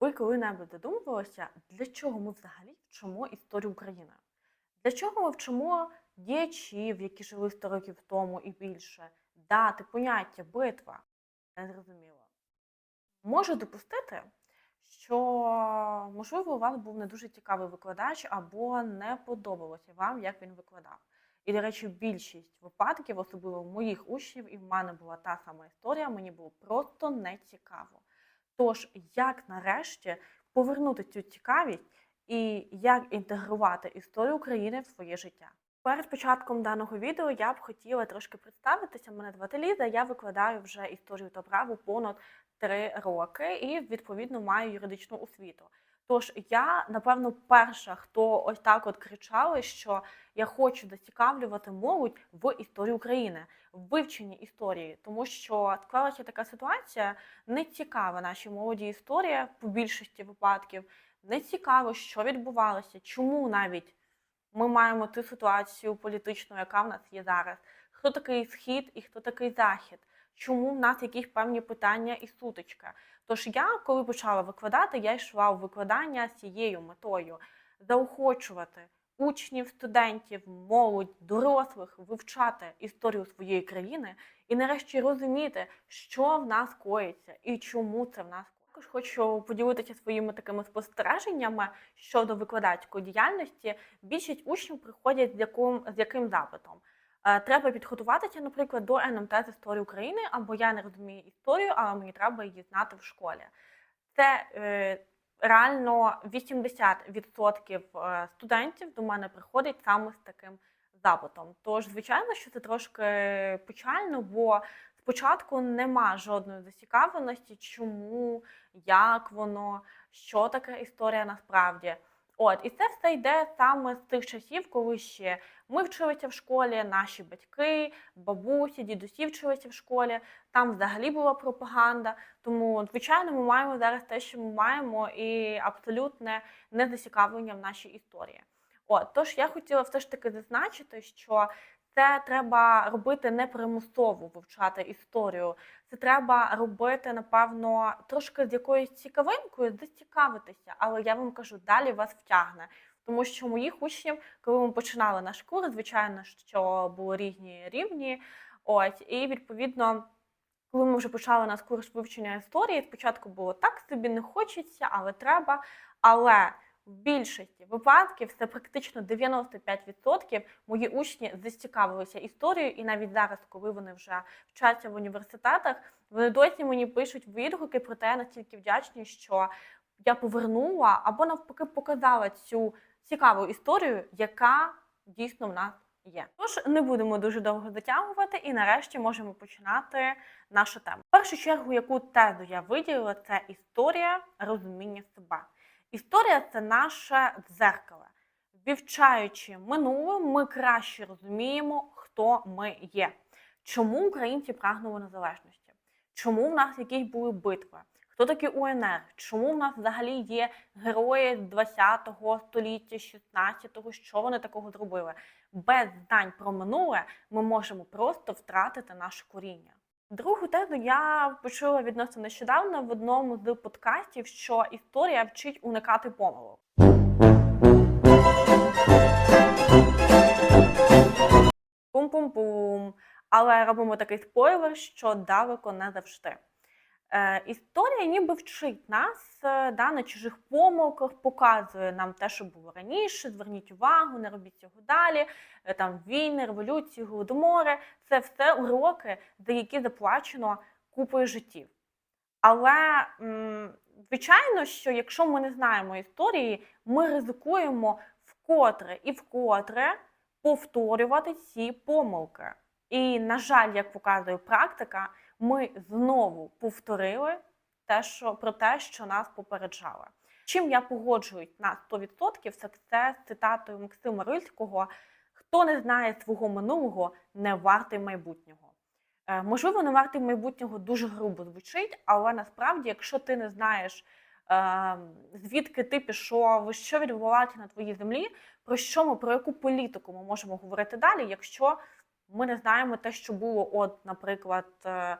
Ви коли-небудь задумувалися, для чого ми взагалі вчимо історію України? Для чого ми вчимо діячів, які жили 100 років тому і більше, дати, поняття, битва? Незрозуміло. Можу допустити, що, можливо, у вас був не дуже цікавий викладач або не подобалося вам, як він викладав. І, до речі, більшість випадків, особливо моїх учнів, і в мене була та сама історія, мені було просто не цікаво. Тож, як нарешті повернути цю цікавість і як інтегрувати історію України в своє життя? Перед початком даного відео я б хотіла трошки представитися. Мене звати Ліза, я викладаю вже історію та право понад три роки і відповідно маю юридичну освіту. Тож я, напевно, перша, хто ось так от кричали, що я хочу зацікавлювати молодь в історію України, в вивченні історії, тому що склалася така ситуація, не цікава нашій молоді історія по більшості випадків, не цікаво, що відбувалося, чому навіть ми маємо ту ситуацію політичну, яка в нас є зараз. Хто такий схід і хто такий захід? Чому в нас якісь певні питання і сутички? Тож я, коли почала викладати, я йшла у викладання з цією метою заохочувати учнів, студентів, молодь, дорослих вивчати історію своєї країни і нарешті розуміти, що в нас коїться і чому це в нас коїться. Також хочу поділитися своїми такими спостереженнями щодо викладацької діяльності. Більшість учнів приходять з яким, з яким запитом. Е, Треба підготуватися, наприклад, до НМТ з історії України, або я не розумію історію, але мені треба її знати в школі. Це е, реально 80% е, студентів до мене приходять саме з таким запитом. Тож, звичайно, що це трошки печально, бо спочатку нема жодної зацікавленості, чому, як воно, що таке історія насправді. От, і це все йде саме з тих часів, коли ще ми вчилися в школі, наші батьки, бабусі, дідусі вчилися в школі. Там взагалі була пропаганда. Тому, звичайно, ми маємо зараз те, що ми маємо, і абсолютне незацікавлення в нашій історії. От, тож я хотіла все ж таки зазначити, що це треба робити не примусово вивчати історію. Це треба робити, напевно, трошки з якоюсь цікавинкою, зацікавитися. Але я вам кажу, далі вас втягне. Тому що моїх учнів, коли ми починали наш курс, звичайно, що були різні рівні. Ось, і відповідно, коли ми вже почали наш курс вивчення історії, спочатку було так, собі не хочеться, але треба. Але в більшості випадків це практично 95% мої учні зацікавилися історією, і навіть зараз, коли вони вже вчаться в університетах, вони досі мені пишуть відгуки про те, настільки вдячні, що я повернула або навпаки показала цю цікаву історію, яка дійсно в нас є. Тож не будемо дуже довго затягувати, і нарешті можемо починати нашу тему. В першу чергу, яку тезу я виділила, це історія розуміння себе. Історія це наше дзеркало. Вивчаючи минуле, ми краще розуміємо, хто ми є. Чому українці прагнули незалежності? Чому в нас якісь були битви? Хто такі УНР? Чому в нас взагалі є герої з 20-го століття, 16-го? Що вони такого зробили? Без знань про минуле ми можемо просто втратити наше коріння. Другу тезу я почула відносно нещодавно в одному з подкастів, що історія вчить уникати помилок. Пум-пум-пум. Але робимо такий спойлер, що далеко не завжди. Е, історія ніби вчить нас е, да, на чужих помилках, показує нам те, що було раніше. Зверніть увагу, не робіть цього далі. Е, там війни, революції, голодомори це все уроки, за які заплачено купою життів. Але звичайно, що якщо ми не знаємо історії, ми ризикуємо вкотре і вкотре повторювати ці помилки. І, на жаль, як показує практика, ми знову повторили те, що про те, що нас попереджали. Чим я погоджуюсь на 100%, це це цитатою Максима Рильського: хто не знає свого минулого, не вартий майбутнього. Е, можливо, не вартий майбутнього дуже грубо звучить, але насправді, якщо ти не знаєш, е, звідки ти пішов, що відбувалося на твоїй землі, про що ми, про яку політику ми можемо говорити далі, якщо ми не знаємо те, що було, от, наприклад, е,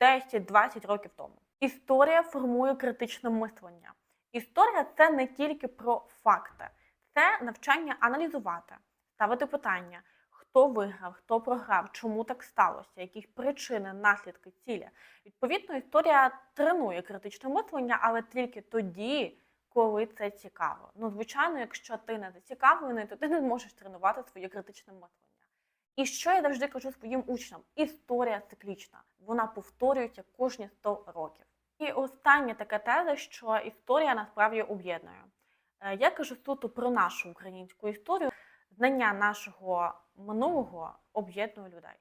10-20 років тому. Історія формує критичне мислення. Історія це не тільки про факти, це навчання аналізувати, ставити питання, хто виграв, хто програв, чому так сталося, які причини, наслідки, цілі. Відповідно, історія тренує критичне мислення, але тільки тоді, коли це цікаво. Ну, звичайно, якщо ти не зацікавлений, то ти не зможеш тренувати своє критичне мислення. І що я завжди кажу своїм учням: історія циклічна, вона повторюється кожні 100 років. І остання така теза, що історія насправді об'єднує. Е, Я кажу суто про нашу українську історію. Знання нашого минулого об'єднує людей.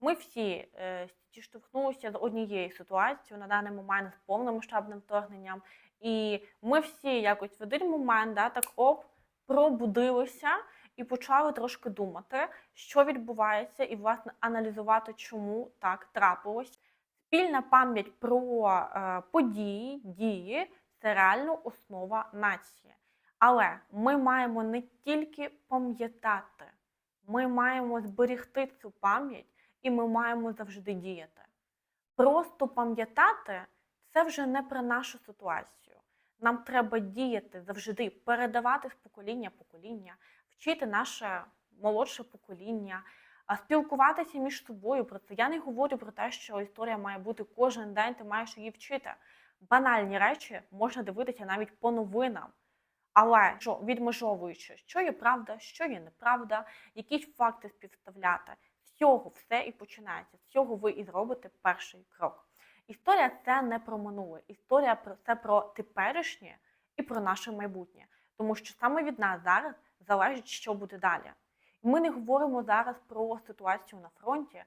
Ми всі е, зіштовхнулися з однією ситуацією на даний момент з повномасштабним вторгненням, і ми всі якось в один момент да, так оп, пробудилися і почали трошки думати, що відбувається, і власне аналізувати, чому так трапилось. Спільна пам'ять про е, події, дії це реально основа нації. Але ми маємо не тільки пам'ятати, ми маємо зберегти цю пам'ять і ми маємо завжди діяти. Просто пам'ятати це вже не про нашу ситуацію. Нам треба діяти завжди, передавати з покоління в покоління, вчити наше молодше покоління, спілкуватися між собою про це. Я не говорю про те, що історія має бути кожен день, ти маєш її вчити. Банальні речі можна дивитися навіть по новинам. Але що відмежовуючи, що є правда, що є неправда, якісь факти співставляти, з цього все і починається. З цього ви і зробите перший крок. Історія це не про минуле, історія про це про теперішнє і про наше майбутнє. Тому що саме від нас зараз залежить, що буде далі. Ми не говоримо зараз про ситуацію на фронті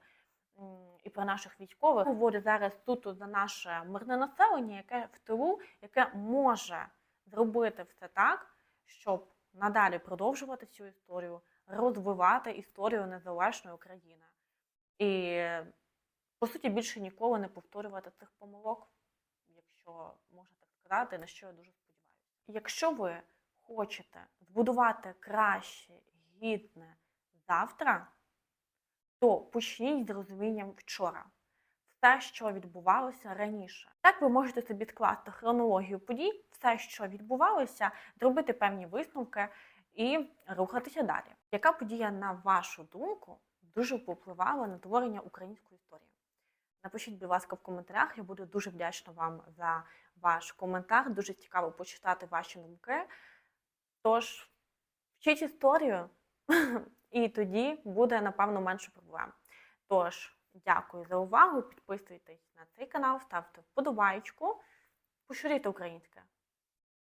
і про наших військових. Говорю зараз суто за наше мирне населення, яке в тилу, яке може зробити все так, щоб надалі продовжувати цю історію, розвивати історію незалежної України. І, по суті, більше ніколи не повторювати цих помилок, якщо можна так сказати, на що я дуже сподіваюся. Якщо ви хочете збудувати краще, гідне завтра, то почніть з розумінням вчора. Все, що відбувалося раніше. Так ви можете собі скласти хронологію подій, все, що відбувалося, зробити певні висновки і рухатися далі. Яка подія, на вашу думку, дуже попливала на творення української історії? Напишіть, будь ласка, в коментарях. Я буду дуже вдячна вам за ваш коментар. Дуже цікаво почитати ваші думки. Тож, вчіть історію, і тоді буде, напевно, менше проблем. Тож, дякую за увагу. Підписуйтесь на цей канал, ставте вподобайку, поширюйте українське.